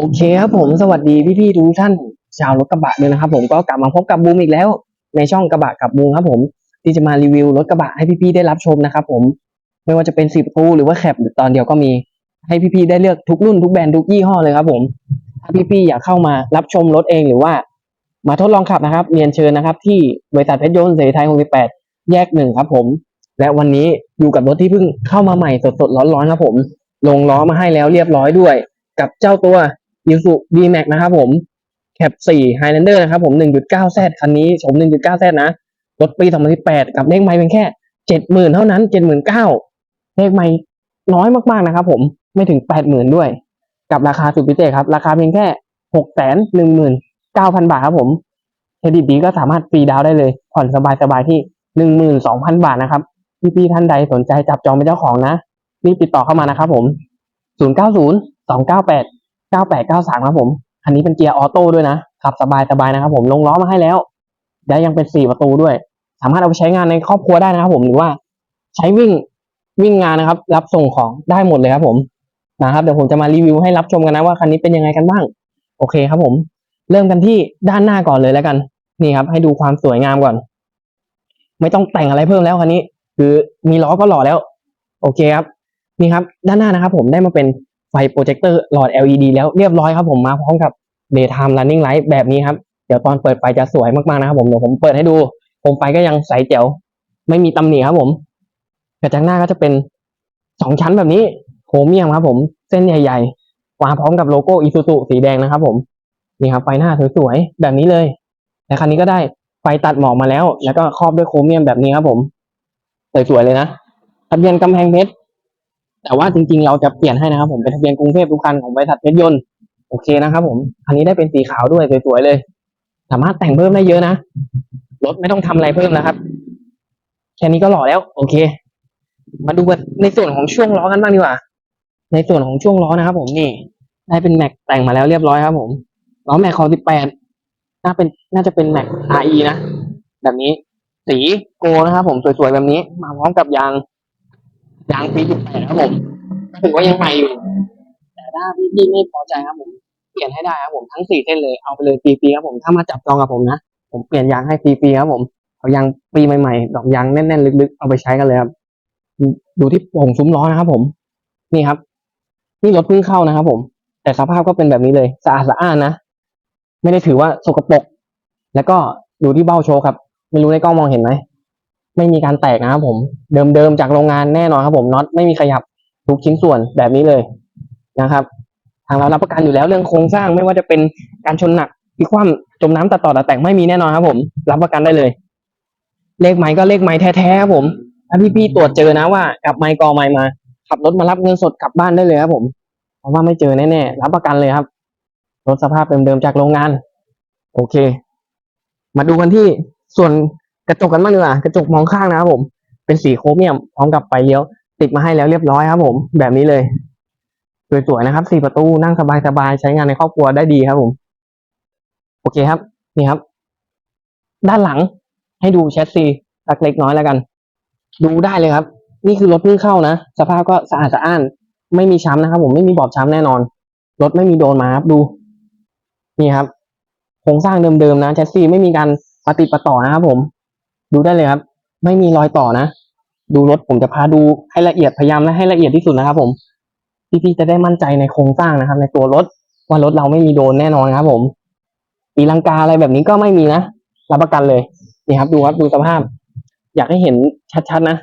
โอเคครับผมสวัสดีพี่ๆทุกท่านชาวรถกระบะเลยนะครับผมก็กลับมาพบกับบูมอีกแล้ว ในช่องกระบะกับบูมครับผมที่จะมารีวิวรถกระบะให้พี่ๆได้รับชมนะครับผมไม่ว่าจะเป็นสี่ประตูหรือว่าแคปหรือตอนเดียวก็มี ให้พี่ๆได้เลือกทุกรุ่นทุกแบรนด์ทุกยี่ห้อเลยครับผมถ้าพี่ๆอยากเข้ามารับชมรถเองหรือว่า มาทดลองขับนะครับเรียนเชิญนะครับ ที่บริษัทเพชรยนต์เสรีไทย68แยกหนึ่งครับผม และวันนี้อยู่กับรถที่เพิ่งเข้ามาใหม่สดๆร้อนๆครับผม ลงล้อมาให้แล้วเรียบร้อยด้วย กับเจ้าตัว y u s u d m a x นะครับผมแคป4 Highlander นะครับผม 1.9Z คันนี้ชม 1.9Z นะรถปี 2018 กับเลขไมล์เป็นแค่ 70,000 เท่านั้น 79,000เลขไมล์น้อยมากๆนะครับผมไม่ถึง 80,000 ด้วย กับราคาสุดพิเศษครับ ราคาเพียงแค่ 619,000 บาทครับผมเครดิตดีก็สามารถฟรีดาวน์ได้เลย ผ่อนสบายๆที่ 12,000 บาทนะครับพี่ๆท่านใดสนใจจับจองเป็นเจ้าของนะรีบติดต่อเข้ามานะครับผม 090 298 9893 ครับผม คันนี้เป็นเกียร์ออโต้ด้วยนะ ขับสบายสบายนะครับผม ลงล้อมาให้แล้ว และยังเป็นสี่ประตูด้วย สามารถเอาไปใช้งานในครอบครัวได้นะครับผม หรือว่าใช้วิ่งวิ่งงานนะครับ รับส่งของได้หมดเลยครับผม นะครับ เดี๋ยวผมจะมารีวิวให้รับชมกันนะว่าคันนี้เป็นยังไงกันบ้าง โอเคครับผม เริ่มกันที่ด้านหน้าก่อนเลยแล้วกัน นี่ครับ ให้ดูความสวยงามก่อน ไม่ต้องแต่งอะไรเพิ่มแล้วคันนี้ คือมีล้อก็หล่อแล้ว โอเคครับ นี่ครับ ด้านหน้านะครับ ผมได้มาเป็น ไฟโปรเจคเตอร์หลอด LED แล้วเรียบร้อยครับผมมาพร้อมกับ daytime running light แบบนี้ครับ เดี๋ยวตอนเปิดไฟจะสวยมากๆนะครับผมเดี๋ยวผมเปิดให้ดูโคมไฟก็ยังใสแจ๋วไม่มีตำหนิครับผมกระจังหน้าก็จะเป็นสองชั้นแบบนี้โครเมียมครับผมเส้นใหญ่ๆมาพร้อมกับโลโก้อิซูซุสีแดงนะครับผมนี่ครับไฟหน้าสวยๆแบบนี้เลยและคันนี้ก็ได้ไฟตัดหมอกมาแล้ว แล้วก็ครอบด้วยโครเมียมแบบนี้ครับผมสวยๆเลยนะทะเบียนกำแพงเพชร แต่ว่าจริงๆ เราจะเปลี่ยนให้นะครับ ผมเป็นทะเบียนกรุงเทพทุกคันของบริษัทเพชรยนต์โอเคนะครับ ผมคันนี้ได้เป็นสีขาวด้วยสวยๆเลย สามารถแต่งเพิ่มได้เยอะนะรถไม่ต้องทำอะไรเพิ่มนะครับ แค่นี้ก็หล่อแล้ว โอเค มาดูในส่วนของช่วงล้อกันบ้างดีกว่า ในส่วนของช่วงล้อนะครับ ผมนี่ได้เป็นแม็กแต่งมาแล้วเรียบร้อยครับ ผมล้อแม็กของ18น่าเป็นน่าจะเป็นแม็ก RE นะแบบนี้สีโกนะครับ ผมสวยๆแบบนี้ มาพร้อมกับยาง ยางปี18ครับผมก็ถือว่ายังใหม่อยู่ แต่ถ้าพี่ไม่พอใจครับผม เปลี่ยนให้ได้ครับผมทั้งสี่เส้นเลยเอาไปเลยฟรีๆครับผมถ้ามาจับจองกับผมนะผมเปลี่ยนยางให้ฟรีๆครับผมเอายางปีใหม่ๆดอกยางแน่นๆลึกๆเอาไปใช้กันเลยครับดูดูที่โป่งซุ้มล้อนะครับผม นี่ครับ นี่รถเพิ่งเข้านะครับผม แต่สภาพก็เป็นแบบนี้เลยสะอาดสะอ้านนะไม่ได้ถือว่าสกปรกแล้วก็ดูที่เบ้าโชว์ครับ ไม่รู้ในกล้องมองเห็นไหม ไม่มีการแตกนะครับผม เดิมๆจากโรงงานแน่นอนครับผมน็อตไม่มีขยับทุกชิ้นส่วนแบบนี้เลยนะครับ ทางเรารับประกันอยู่แล้วเรื่องโครงสร้างไม่ว่าจะเป็นการชนหนักพลิคว่ำจมน้ำตัดต่อตัดแต่งไม่มีแน่นอนครับผม รับประกันได้เลย เลขไม้ก็เลขไม้แท้ๆครับผมถ้าพี่ๆตรวจเจอนะว่า กับไม้กอไม้มา ขับรถมารับเงินสดกลับบ้านได้เลยครับผมเพราะว่าไม่เจอแน่ๆรับประกันเลยครับรถสภาพเดิมๆจากโรงงาน โอเค มาดูกันที่ส่วน กระจกกันบ้างดีกว่ากระจกมองข้างนะครับผม เป็นสีโครเมียมพร้อมกับไฟเลี้ยว ติดมาให้แล้วเรียบร้อยครับ ผม แบบนี้เลยสวยๆนะครับสี่ประตูนั่งสบายๆใช้งานในครอบครัวได้ดีครับผม โอเคครับ นี่ครับ ด้านหลังให้ดูแชสซีสักเล็กน้อยแล้วกัน ดูได้เลยครับ นี่คือรถเพิ่งเข้านะสภาพก็สะอาดสะอ้าน ไม่มีช้ำนะครับ ผมไม่มีบอบช้ำแน่นอนรถไม่มีโดนมาครับดู นี่ครับโครงสร้างเดิมๆนะแชสซีไม่มีการปฏิดปต่อนะครับผม ดูได้เลยครับ ไม่มีรอยต่อนะ ดูรถผมจะพาดูให้ละเอียดพยายามและให้ละเอียดที่สุดนะครับ ผมพี่ๆจะได้มั่นใจในโครงสร้างนะครับ ในตัวรถว่ารถเราไม่มีโดนแน่นอนครับ ผมตีลังกาอะไรแบบนี้ก็ไม่มีนะรับประกันเลยนี่ครับดูครับดูสภาพ อยากให้เห็นชัดๆนะ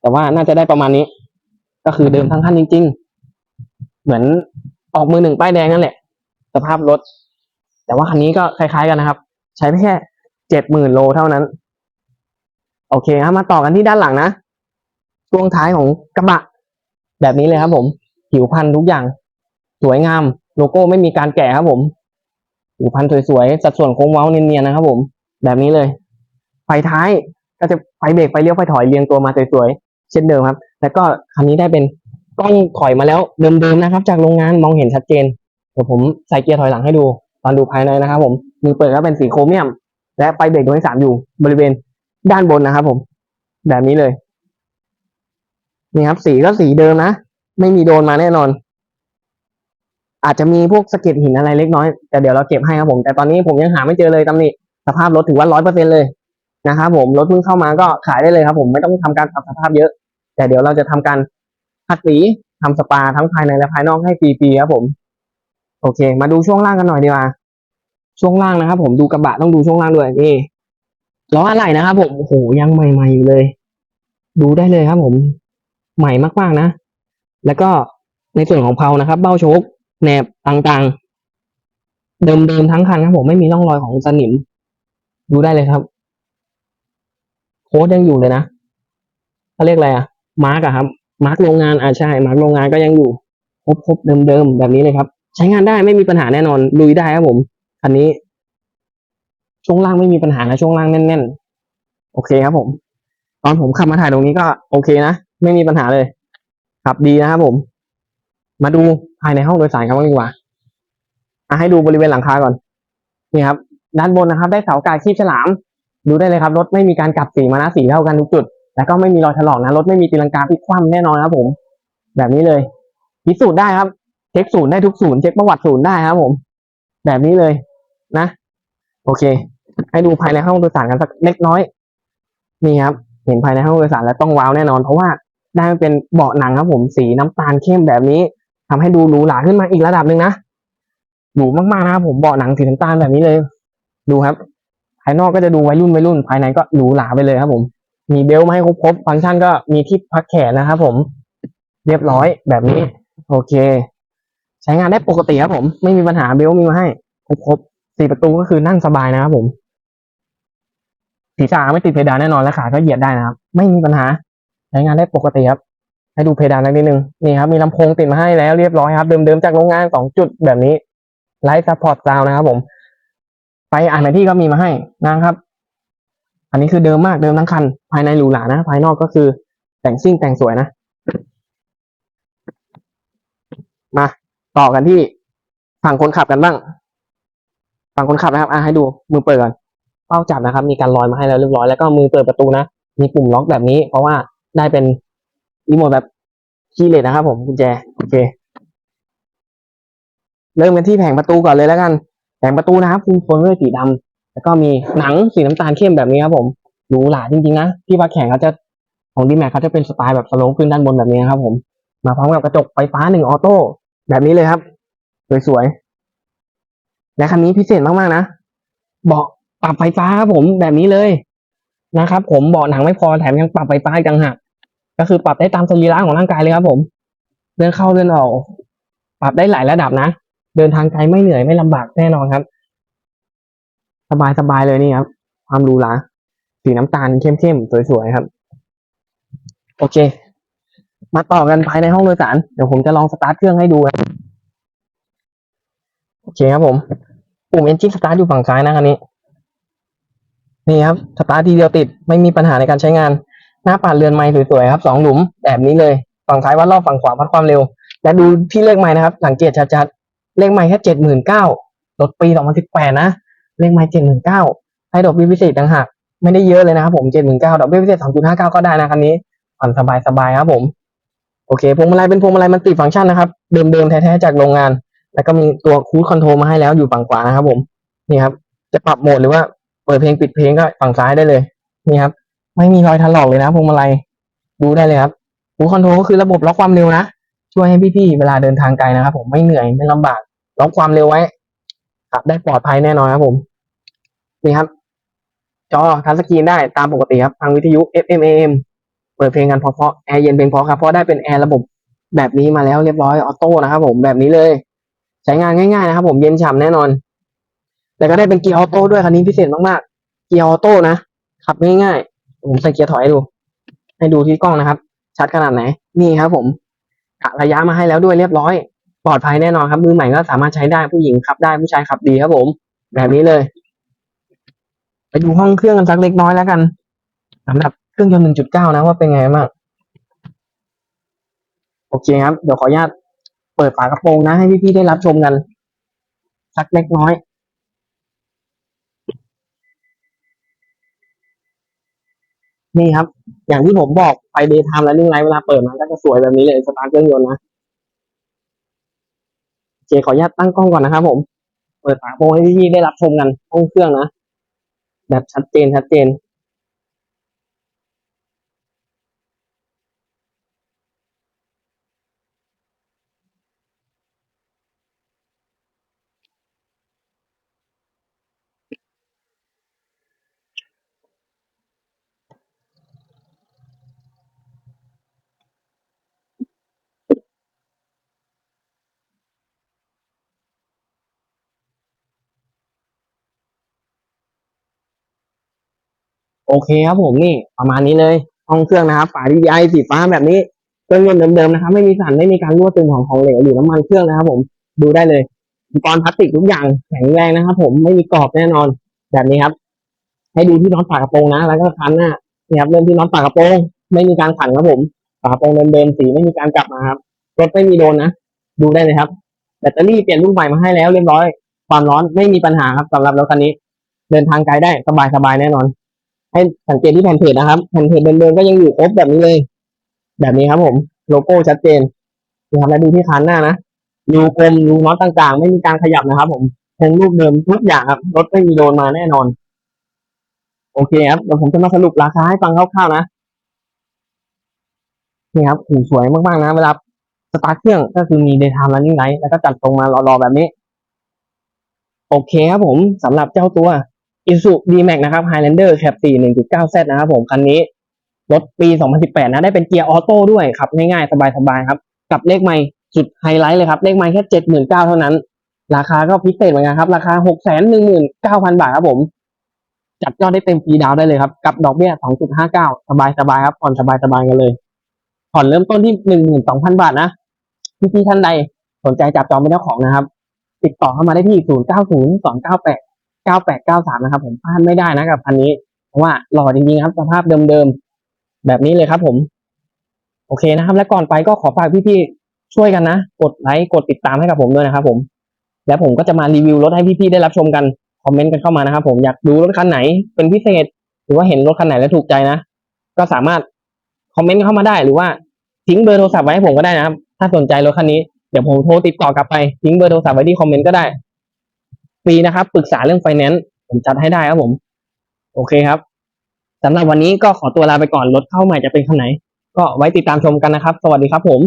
แต่ว่าน่าจะได้ประมาณนี้ ก็คือเดิมทั้งคันจริง ๆ เหมือนออกมือหนึ่งป้ายแดงนั่นแหละ สภาพรถ แต่ว่าคันนี้ก็คล้ายๆกันนะครับ ใช้แค่เจ็ดหมื่นโลเท่านั้น โอเคครับมาต่อกันที่ด้านหลังนะช่วงท้ายของกระบะ แบบนี้เลยครับ ผมผิวพันธุ์ทุกอย่าง สวยงาม โลโก้ไม่มีการแกะครับ ผมผิวพันธุ์สวยๆสัดส่วนโค้งเว้าเนียนๆนะครับ ผม แบบนี้เลย ไฟท้ายก็จะไฟเบรกไฟเลี้ยวไฟถอยเรียงตัวมาสวยๆเช่นเดิมครับ แล้วก็คันนี้ได้เป็นกล้องถอยมาแล้วเดิมๆนะครับ จากโรงงานมองเห็นชัดเจนเดี๋ยวผมใส่เกียร์ถอยหลังให้ดู ตอนดูภายในนะครับ ผมมือเปิดก็เป็นสีโครเมียม และไฟเบรกดวงที่สามอยู่บริเวณ ด้านบนนะครับผม แบบนี้เลย นี่ครับ สีก็สีเดิมนะ ไม่มีโดนมาแน่นอน อาจจะมีพวกสะเก็ดหินอะไรเล็กน้อย แต่เดี๋ยวเราเก็บให้ครับผม แต่ตอนนี้ผมยังหาไม่เจอเลยตำหนิสภาพรถถือว่าร้อยเปอร์เซ็นเลยนะครับผมรถเพิ่งเข้ามาก็ขายได้เลยครับผมไม่ต้องทำการปรับสภาพเยอะ แต่เดี๋ยวเราจะทำการขัดสีทำสปาทั้งภายในและภายนอกให้ฟรีๆครับผม โอเค มาดูช่วงล่างกันหน่อยดีกว่าช่วงล่างนะครับผมดูกระบะต้องดูช่วงล่างด้วยนี่ ล้ออะไรนะครับผมโอ้โหยังใหม่ๆอยู่เลย ดูได้เลยครับ ผม ใหม่มากๆนะ แล้วก็ในส่วนของเพลานะครับ เบ้าโชคแหนบต่างๆ เดิมๆทั้งคันครับผมไม่มีร่องรอยของสนิม ดูได้เลยครับโค้ดยังอยู่เลยนะเขาเรียกอะไรอะมาร์กอะครับ มาร์กโรงงานอ่าใช่ มาร์กโรงงานก็ยังอยู่ครบครบเดิมๆแบบนี้เลยครับ ใช้งานได้ไม่มีปัญหาแน่นอนลุยได้ครับผมคันนี้ ช่วงล่างไม่มีปัญหานะช่วงล่างแน่นๆ โอเคครับผม ตอนผมขับมาถ่ายตรงนี้ก็โอเคนะ ไม่มีปัญหาเลยขับดีนะครับผม มาดูภายในห้องโดยสารกันบ้างดีกว่าอะให้ดูบริเวณหลังคาก่อน นี่ครับ ด้านบนนะครับ ได้เสากาคีบฉลาม ดูได้เลยครับ รถไม่มีการกลับสีมานะสีเท่ากันทุกจุด แล้วก็ไม่มีรอยถลอกนะ รถไม่มีตีลังกาพลิกคว่ำแน่นอนครับผม แบบนี้เลย พิสูจน์ได้ครับ เช็คศูนย์ได้ทุกศูนย์ เช็คประวัติศูนย์ได้ครับผม แบบนี้เลยนะ โอเค ให้ดูภายในห้องโดยสารกันสักเล็กน้อย นี่ครับ เห็นภายในห้องโดยสารแล้วต้องว้าวแน่นอน เพราะว่าได้มาเป็นเบาะหนังครับผมสีน้ำตาลเข้มแบบนี้ทำให้ดูหรูหราขึ้นมาอีกระดับหนึ่งนะหรูมากๆนะครับผมเบาะหนังสีน้ำตาลแบบนี้เลย ดูครับ ภายนอกก็จะดูวัยรุ่นวัยรุ่น ภายในก็หรูหราไปเลยครับ ผม มีเบลมาให้ครบๆฟังก์ชันก็มีที่พักแขนนะครับผม เรียบร้อยแบบนี้ โอเค ใช้งานได้ปกติครับผม ไม่มีปัญหาเบลมีมาให้ครบๆสี่ประตูก็คือนั่งสบายนะครับผม ศีรษะไม่ติดเพดานแน่นอนและขาก็เหยียดได้นะครับ ไม่มีปัญหาใช้งานได้ปกติครับ ให้ดูเพดานนิดนึงนี่ครับมีลำโพงติดมาให้แล้วเรียบร้อยครับ เดิมๆจากโรงงานสองจุดแบบนี้ไลท์ซัพพอร์ตซาวนะครับ ผมไฟอ่านในที่ก็มีมาให้นะครับ อันนี้คือเดิมมากเดิมทั้งคัน ภายในหรูหรานะ ภายนอกก็คือแต่งซิ่งแต่งสวยนะ มาต่อกันที่ฝั่งคนขับกันบ้าง ฝั่งคนขับนะครับอะให้ดูมือเปิดก่อน เป้าจับนะครับ มีการลอยมาให้แล้วเรียบร้อยแล้วก็มือเปิดประตูนะ มีปุ่มล็อกแบบนี้ เพราะว่าได้เป็นรีโมทแบบคีย์เลสนะครับ ผมกุญแจโอเค เริ่มกันที่แผงประตูก่อนเลยแล้วกัน แผงประตูนะครับคุมโทนด้วยสีดำแล้วก็มีหนังสีน้ำตาลเข้มแบบนี้ครับผมหรูหราจริงๆนะที่วัดแข่งเขาจะของดีแม็กเขาจะเป็นสไตล์แบบสโลปขึ้นด้านบนแบบนี้นะครับ ผม มาพร้อมกับกระจกไฟฟ้าหนึ่งออโต้แบบนี้เลยครับสวยๆและคันนี้พิเศษมากๆนะเบาะ ปรับไฟฟ้าครับผมแบบนี้เลยนะครับ ผมเบาะหนังไม่พอแถมยังปรับไฟฟ้าอีกต่างหากก็คือปรับได้ตามสรีระของร่างกายเลยครับ ผมเดินเข้าเดินออก ปรับได้หลายระดับนะ เดินทางไกลไม่เหนื่อยไม่ลำบากแน่นอนครับ สบายสบายเลยนี่ครับ ความรูหราสีน้ำตาลเข้มๆสวยๆครับ โอเค มาต่อกันภายในห้องโดยสารเดี๋ยวผมจะลองสตาร์ทเครื่องให้ดูครับโอเคครับผมปุ่ม engine start อยู่ฝั่งซ้ายนะคันนี้ นี่ครับสตาร์ททีเดียวติดไม่มีปัญหาในการใช้งาน หน้าปัดเรือนไม้สวยๆครับสองหลุมแบบนี้เลย ฝั่งซ้ายวัดรอบฝั่งขวาวัดความเร็ว และดูที่เลขไม้นะครับ สังเกตชัดๆเลขไม้แค่เจ็ดหมื่นเก้ารถปีสองพันสิบแปดนะเลขไม้เจ็ดหมื่นเก้าให้ดอกเบี้ยพิเศษต่างหากไม่ได้เยอะเลยนะครับผมเจ็ดหมื่นเก้าดอกเบี้ยพิเศษสองจุดห้าเก้าก็ได้นะคันนี้ผ่อนสบายๆครับผมโอเคพวงมาลัยเป็นพวงมาลัยมันติดฟังก์ชันนะครับเดิมๆแท้ๆจากโรงงาน แล้วก็มีตัวคูดคอนโทรลมาให้แล้วอยู่ฝั่งขวานะครับผมนี่ครับจะปรับโหมดหรือว่า เปิดเพลงปิดเพลงก็ฝั่งซ้ายได้เลย นี่ครับ ไม่มีรอยถลอกเลยนะพวงมาลัยดูได้เลยครับคูคอนโทรลก็คือระบบล็อกความเร็วนะ ช่วยให้พี่ๆเวลาเดินทางไกลนะครับผมไม่เหนื่อยไม่ลำบากล็อกความเร็วไว้ขับได้ปลอดภัยแน่นอนครับผมนี่ครับ จอทัชสกรีนได้ตามปกติครับทางวิทยุ FM AM เปิดเพลงกันเพราะๆแอร์เย็นเพลงเพราะครับเพราะได้เป็นแอร์ระบบแบบนี้มาแล้วเรียบร้อยออโต้นะครับผมแบบนี้เลย ใช้งานง่ายๆนะครับผมเย็นฉ่ำแน่นอน แต่ก็ได้เป็นเกียร์ออโต้ด้วยคันนี้พิเศษมากๆ เกียร์ออโต้นะขับง่ายๆผมใส่เกียร์ถอยให้ดู ให้ดูที่กล้องนะครับ ชัดขนาดไหน นี่ครับ ผมกะระยะมาให้แล้วด้วยเรียบร้อย ปลอดภัยแน่นอนครับ มือใหม่ก็สามารถใช้ได้ผู้หญิงขับได้ผู้ชายขับดีครับผม แบบนี้เลย ไปดูห้องเครื่องกันสักเล็กน้อยแล้วกันสำหรับเครื่องยนต์ 1.9 นะว่าเป็นไงบ้างโอเคครับ เดี๋ยวขออนุญาตเปิดฝากระโปรงนะ ให้พี่ๆได้รับชมกัน สักเล็กน้อย นี่ครับ อย่างที่ผมบอกไปเดย์ไทม์และนิ่งไลท์เวลาเปิดมันก็จะสวยแบบนี้เลยสตาร์ทเครื่องยนต์นะเจขออนุญาตตั้งกล้องก่อนนะครับ ผม เปิดฝาโปรงให้พี่ๆได้รับชมกันห้องเครื่องนะแบบชัดเจนชัดเจน โอเคครับผมนี่ประมาณนี้เลยห้องเครื่องนะครับฝา DDI สีฟ้าแบบนี้เครื่องยนต์เดิมๆนะครับ ไม่มีสันไม่มีการรั่วซึมของของเหลวหรือน้ำมันเครื่องนะครับ ผมดูได้เลยอุปกรณ์พลาสติกทุกอย่างแข็งแรงนะครับ ผมไม่มีกรอบแน่นอนแบบนี้ครับ ให้ดูที่น็อตฝากระโปรงนะ แล้วก็คันหน้านี่ครับเริ่มที่น็อตฝากระโปรง ไม่มีการขันครับผมฝากระโปรงเดิมๆสีไม่มีการกลับมาครับรถไม่มีโดนนะดูได้เลยครับ แบตเตอรี่เปลี่ยนรุ่นใหม่มาให้แล้วเรียบร้อย ความร้อนไม่มีปัญหาครับสำหรับรถคันนี้ เดินทางไกลได้สบายๆแน่นอน ให้สังเกตที่แผ่นเพจนะครับแผ่นเพจเดิมๆก็ยังอยู่ครบแบบนี้เลย แบบนี้ครับผม โลโก้ชัดเจนนะครับแล้วดูที่คันหน้านะรูกลมรูน็อตต่างๆ ไม่มีการขยับนะครับ ผมคงรูปเดิมทุกอย่างครับรถไม่มีโดนมาแน่นอน โอเคครับเดี๋ยวผมจะมาสรุปราคาให้ฟังคร่าวๆนะนี่ครับหูสวยมากๆนะเวลาสตาร์ทเครื่องก็คือมี daytime running light แล้วก็จัดตรงมารอๆแบบนี้ โอเคครับผมสำหรับเจ้าตัว i s u D-Max นะครับ Highlander Cap 4 1.9Z นะครับผมคันนี้รถปี 2018 นะ ได้เป็นเกียร์ออโต้ด้วยครับ ง่ายๆ สบายๆ ครับ กับเลขไม่จุดไฮไลท์เลยครับ เลขไม่แค่ 79,000เท่านั้น ราคาก็พิเศษเหมือนกันครับ ราคา 619,000 บาทครับผม จัดยอดได้เต็มฟรีดาวได้เลยครับ กับดอกเบี้ย 2.59 สบายๆ ครับ ผ่อนสบายๆ กันเลย ผ่อนเริ่มต้นที่ 12,000 บาทนะ พี่ๆท่านใดสนใจจับจองเป็นเจ้าของนะครับ ติดต่อเข้ามาได้ที่ 090298 9893 นะครับ ผมพลาดไม่ได้นะกับคันนี้เพราะว่าหล่อจริงๆครับ สภาพเดิมๆ แบบนี้เลยครับผม โอเคนะครับ และก่อนไปก็ขอฝากพี่ๆ ช่วยกันนะ กดไลค์กดติดตามให้กับผมด้วยนะครับผม แล้วผมก็จะมารีวิวรถให้พี่ๆ ได้รับชมกันคอมเมนต์กันเข้ามานะครับผมอยากดูรถคันไหนเป็นพิเศษ หรือว่าเห็นรถคันไหนแล้วถูกใจนะ ก็สามารถคอมเมนต์เข้ามาได้หรือว่าทิ้งเบอร์โทรศัพท์ไว้ให้ผมก็ได้นะครับ ถ้าสนใจรถคันนี้เดี๋ยวผมโทรติดต่อกลับไปทิ้งเบอร์โทรศัพท์ไว้ที่คอมเมนต์ก็ได้ ฟรีนะครับ ปรึกษาเรื่องไฟแนนซ์ผมจัดให้ได้ครับผม โอเคครับสำหรับวันนี้ก็ขอตัวลาไปก่อนรถเข้าใหม่จะเป็นคันไหน ก็ไว้ติดตามชมกันนะครับ สวัสดีครับผม